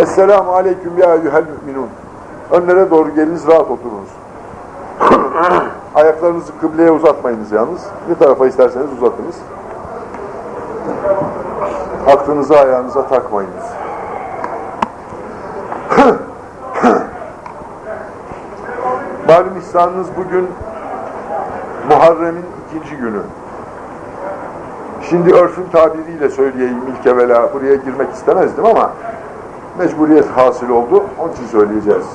Esselamu aleyküm ya eyyühel müminun. Önlere doğru geliniz, rahat oturunuz. Ayaklarınızı kıbleye uzatmayınız yalnız. Bir tarafa isterseniz uzatınız. Aklınızı ayağınıza takmayınız. Malum ihsanınız bugün Muharrem'in ikinci günü. Şimdi örfün tabiriyle söyleyeyim ilk evvela. Buraya girmek istemezdim ama mecburiyet hasıl oldu. Onun için söyleyeceğiz.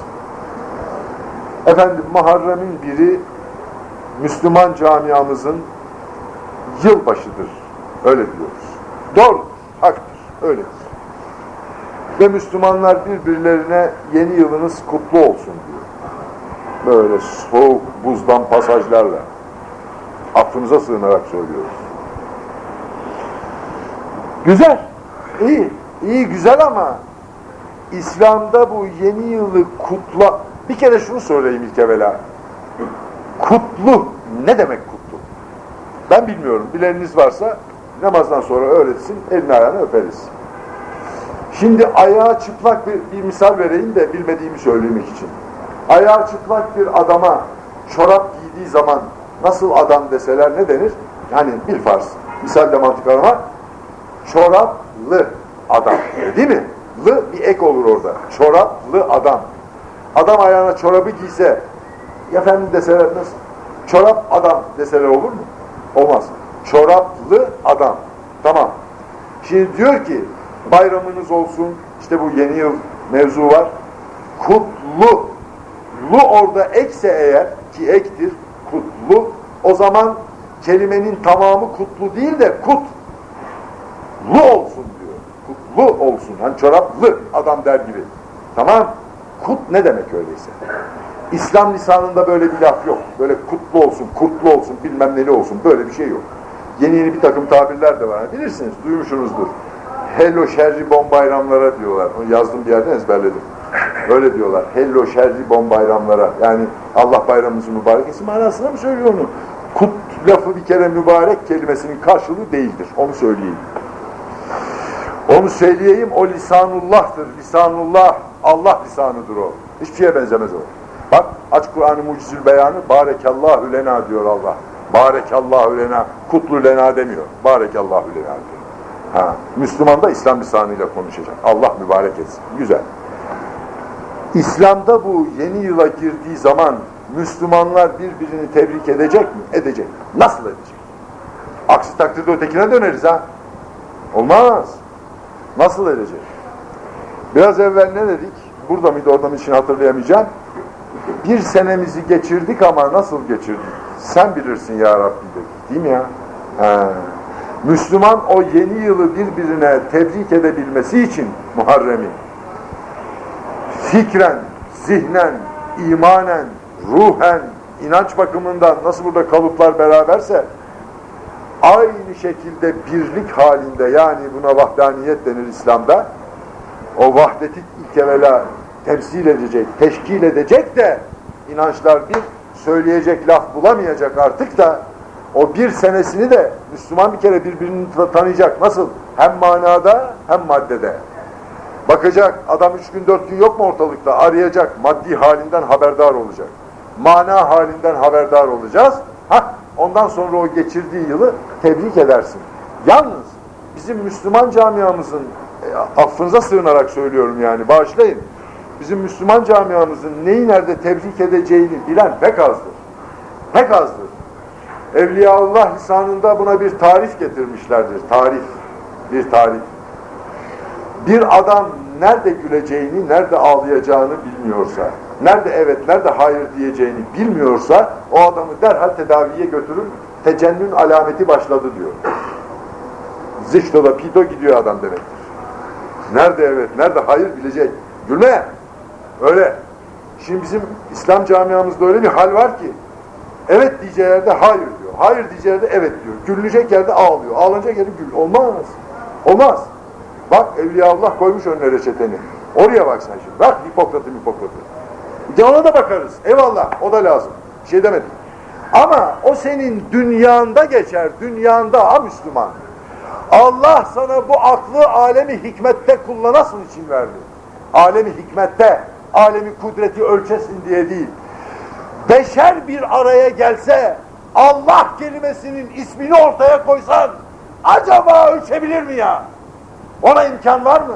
Efendim Muharrem'in biri Müslüman camiamızın yılbaşıdır. Öyle diyoruz. Doğru, haktır, öyledir. Ve Müslümanlar birbirlerine yeni yılınız kutlu olsun diyor. Böyle soğuk buzdan pasajlarla. Aklımıza sığınarak söylüyoruz. Güzel, iyi, iyi güzel ama İslam'da bu yeni yılı kutla... Bir kere şunu söyleyeyim ilk evvela. Kutlu, ne demek kutlu? Ben bilmiyorum, bileniniz varsa namazdan sonra öğretsin, elini ayağını öperiz. Şimdi ayağı çıplak bir, bir misal vereyim de bilmediğimi söylemek için. Ayağı çıplak bir adama çorap giydiği zaman nasıl adam deseler ne denir? Yani bir farz. Misalde mantık arama çoraplı adam. Değil mi? Lı bir ek olur orada. Çoraplı adam. Adam ayağına çorabı giyse efendim deseler nasıl? Çorap adam deseler olur mu? Olmaz. Çoraplı adam. Tamam. Şimdi diyor ki bayramınız olsun işte bu yeni yıl mevzu var. Kutlu. Lu orada ekse eğer ki ektir kutlu o zaman kelimenin tamamı kutlu değil de kut lu olsun diyor. Kutlu olsun. Hani çoraplı adam der gibi. Tamam. Kut ne demek öyleyse? İslam lisanında böyle bir laf yok. Böyle kutlu olsun, kurtlu olsun, bilmem neli olsun. Böyle bir şey yok. Yeni yeni bir takım tabirler de var. Bilirsiniz, duymuşsunuzdur. Hello şerri bon bayramlara diyorlar. Onu yazdım bir yerden ezberledim. Öyle diyorlar. Hello şerri bon bayramlara. Yani Allah bayramımızı mübarek etsin manasına mı söylüyor onu? Kut lafı bir kere mübarek kelimesinin karşılığı değildir. Onu söyleyeyim. Onu söyleyeyim o lisanullah'tır. Lisanullah Allah lisanıdır o. Hiçbir şeye benzemez o. Bak aç Kur'an-ı Mucizül Beyanı Barekallahü lena diyor Allah. Barekallahü lena kutlu lena demiyor. Barekallahü lena diyor. Ha, Müslüman da İslam lisanıyla konuşacak. Allah mübarek etsin. Güzel. İslam'da bu yeni yıla girdiği zaman Müslümanlar birbirini tebrik edecek mi? Edecek. Nasıl edecek? Aksi takdirde ötekine döneriz ha. Olmaz. Nasıl edecek? Biraz evvel ne dedik? Burada mıydı orada mı için hatırlayamayacağım. Bir senemizi geçirdik ama nasıl geçirdik? Sen bilirsin ya Rabbi dedik. Değil mi ya? He. Müslüman o yeni yılı birbirine tebrik edebilmesi için Muharrem'in fikren, zihnen, imanen, ruhen, inanç bakımından nasıl burada kalıplar beraberse aynı şekilde birlik halinde yani buna vahdaniyet denir İslam'da o vahdeti ilk evvela temsil edecek, teşkil edecek de inançlar bir söyleyecek laf bulamayacak artık da o bir senesini de Müslüman bir kere birbirini tanıyacak. Nasıl? Hem manada hem maddede. Bakacak adam üç gün dört gün yok mu ortalıkta? Arayacak. Maddi halinden haberdar olacak. Mana halinden haberdar olacağız. Hah, ondan sonra o geçirdiği yılı tebrik edersin. Yalnız bizim Müslüman camiamızın e, affınıza sığınarak söylüyorum yani bağışlayın. Bizim Müslüman camiamızın neyi nerede tebrik edeceğini bilen pek azdır. Pek azdır. Evliyaullah lisanında buna bir tarif getirmişlerdir. Tarif. Bir tarif. Bir adam nerede güleceğini, nerede ağlayacağını bilmiyorsa, nerede evet, nerede hayır diyeceğini bilmiyorsa o adamı derhal tedaviye götürün, tecennün alameti başladı diyor. Zişto'da pito gidiyor adam demektir. Nerede evet, nerede hayır bilecek. Gülme. Öyle. Şimdi bizim İslam camiamızda öyle bir hal var ki evet diyeceği yerde hayır diyor. Hayır diyeceği yerde evet diyor. Gülünecek yerde ağlıyor. Ağlanacak yerde gül. Olmaz. Olmaz. Bak Evliyaullah koymuş önüne reçeteni. Oraya bak sen şimdi. Bak Hipokrat'ı Hipokrat'ı. De da bakarız. Eyvallah. O da lazım. Bir şey demedim. Ama o senin dünyanda geçer. Dünyanda ha Müslüman. Allah sana bu aklı alemi hikmette kullanasın için verdi. alemi hikmette, alemi kudreti ölçesin diye değil. Beşer bir araya gelse, Allah kelimesinin ismini ortaya koysan, acaba ölçebilir mi ya? Ona imkan var mı?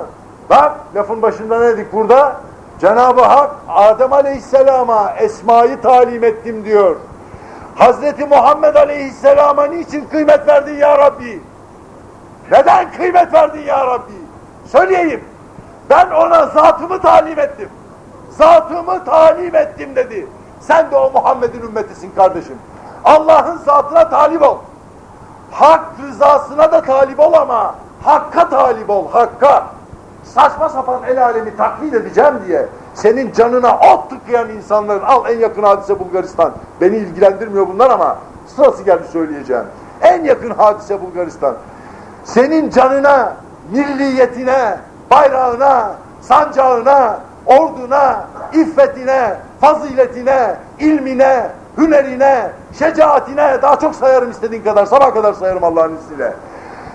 Bak lafın başında ne dedik burada? Cenab-ı Hak Adem Aleyhisselam'a esmayı talim ettim diyor. Hazreti Muhammed Aleyhisselam'a niçin kıymet verdin ya Rabbi? Neden kıymet verdin ya Rabbi? Söyleyeyim. Ben ona zatımı talim ettim. Zatımı talim ettim dedi. Sen de o Muhammed'in ümmetisin kardeşim. Allah'ın zatına talip ol. Hak rızasına da talip ol ama hakka talip ol, hakka. Saçma sapan el alemi taklit edeceğim diye senin canına ot tıkayan insanların al en yakın hadise Bulgaristan. Beni ilgilendirmiyor bunlar ama sırası geldi söyleyeceğim. En yakın hadise Bulgaristan. Senin canına, milliyetine, bayrağına, sancağına, orduna, iffetine, faziletine, ilmine, hünerine, şecaatine daha çok sayarım istediğin kadar, sabah kadar sayarım Allah'ın izniyle.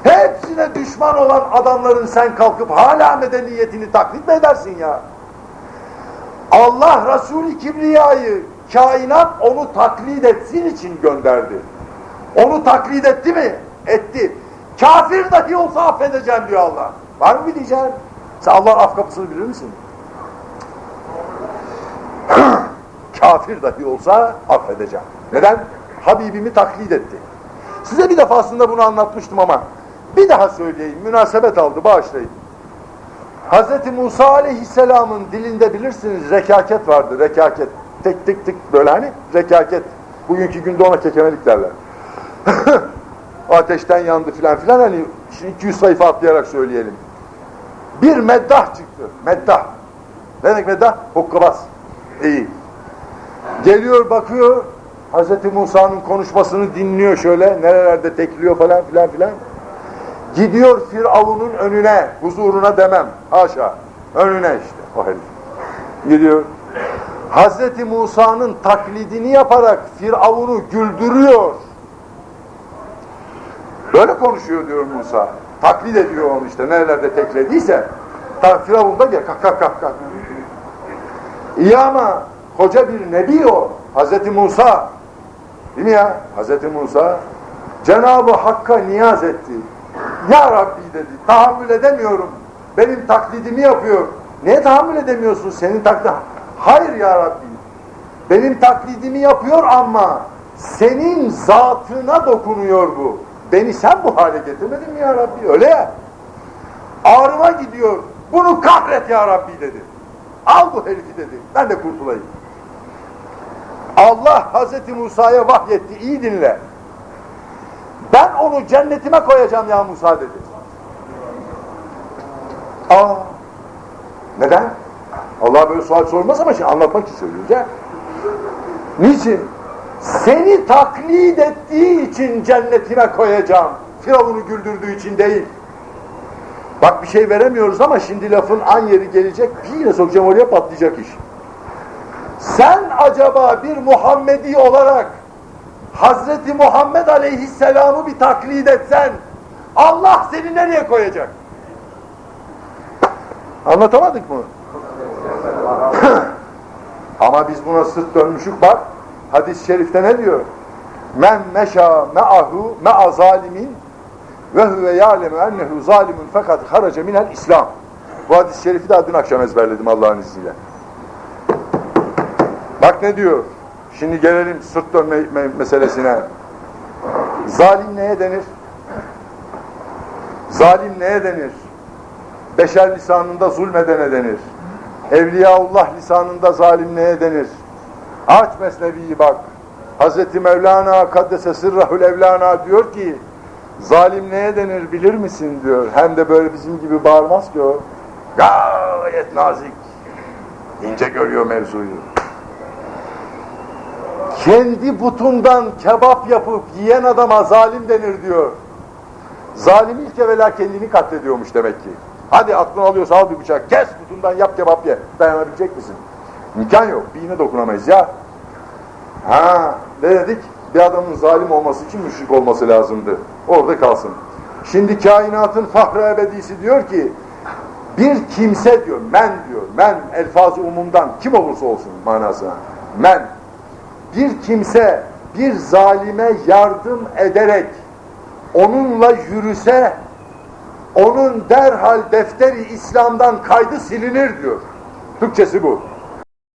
Hepsine düşman olan adamların sen kalkıp hala medeniyetini taklit mi edersin ya? Allah Resulü Kibriya'yı kainat onu taklit etsin için gönderdi. Onu taklit etti mi? Etti. Kafir dahi olsa affedeceğim diyor Allah. Var mı diyeceğim? Sen Allah'ın af kapısını bilir misin? Kafir dahi olsa affedeceğim. Neden? Habibimi taklit etti. Size bir defasında bunu anlatmıştım ama bir daha söyleyeyim. Münasebet aldı. Bağışlayın. Hz. Musa aleyhisselamın dilinde bilirsiniz rekaket vardı. Rekaket. Tek tek tek böyle hani rekaket. Bugünkü günde ona kekemelik derler. Ateşten yandı filan filan hani şimdi 200 sayfa atlayarak söyleyelim. Bir meddah çıktı. Meddah. Ne demek meddah? Hokkabaz. İyi. Geliyor bakıyor Hz. Musa'nın konuşmasını dinliyor şöyle nerelerde tekliyor falan filan filan. Gidiyor Firavun'un önüne, huzuruna demem. Haşa. Önüne işte o herif. Gidiyor. Hazreti Musa'nın taklidini yaparak Firavun'u güldürüyor. Böyle konuşuyor diyor Musa. Taklit ediyor onu işte nerelerde teklediyse. Ta Firavun da gel kalk kalk kalk kalk. İyi ama koca bir nebi o. Hazreti Musa. Değil mi ya? Hazreti Musa Cenab-ı Hakk'a niyaz etti. Ya Rabbi dedi, tahammül edemiyorum. Benim taklidimi yapıyor. Neye tahammül edemiyorsun? Senin taklidi... Hayır ya Rabbi. Benim taklidimi yapıyor ama senin zatına dokunuyor bu. Beni sen bu hale getirmedin mi ya Rabbi? Öyle ya. Ağrıma gidiyor. Bunu kahret ya Rabbi dedi. Al bu herifi dedi. Ben de kurtulayım. Allah Hazreti Musa'ya vahyetti. İyi dinle. Onu cennetime koyacağım ya Musa dedi. Aa, neden? Allah böyle sual sormaz ama şimdi anlatmak için söylüyor ya. Niçin? Seni taklit ettiği için cennetime koyacağım. Firavun'u güldürdüğü için değil. Bak bir şey veremiyoruz ama şimdi lafın an yeri gelecek. Bir yine sokacağım oraya patlayacak iş. Sen acaba bir Muhammedi olarak Hazreti Muhammed Aleyhisselam'ı bir taklit etsen Allah seni nereye koyacak? Anlatamadık mı? Ama biz buna sırt dönmüşük bak. Hadis-i şerifte ne diyor? Men meşa me'ahu me'a zalimin ve huve ya'lemu ennehu zalimun fakat harace minel İslam. Bu hadis-i şerifi daha dün akşam ezberledim Allah'ın izniyle. Bak ne diyor? Şimdi gelelim sırt dönme me meselesine. Zalim neye denir? Zalim neye denir? Beşer lisanında zulmedene denir. Evliyaullah lisanında zalim neye denir? Aç mesneviyi bak. Hazreti Mevlana Kaddese Sırrahül Evlana diyor ki zalim neye denir bilir misin diyor. Hem de böyle bizim gibi bağırmaz ki o. Gayet nazik. ince görüyor mevzuyu kendi butundan kebap yapıp yiyen adama zalim denir diyor. Zalim ilk evvela kendini katlediyormuş demek ki. Hadi aklını alıyorsa al bir bıçak, kes butundan yap kebap ye. Dayanabilecek misin? İmkan yok, bir dokunamayız ya. Ha, ne dedik? Bir adamın zalim olması için müşrik olması lazımdı. Orada kalsın. Şimdi kainatın fahri ebedisi diyor ki, bir kimse diyor, men diyor, men elfaz umumdan kim olursa olsun manasına, men bir kimse bir zalime yardım ederek onunla yürüse onun derhal defteri İslam'dan kaydı silinir diyor. Türkçesi bu.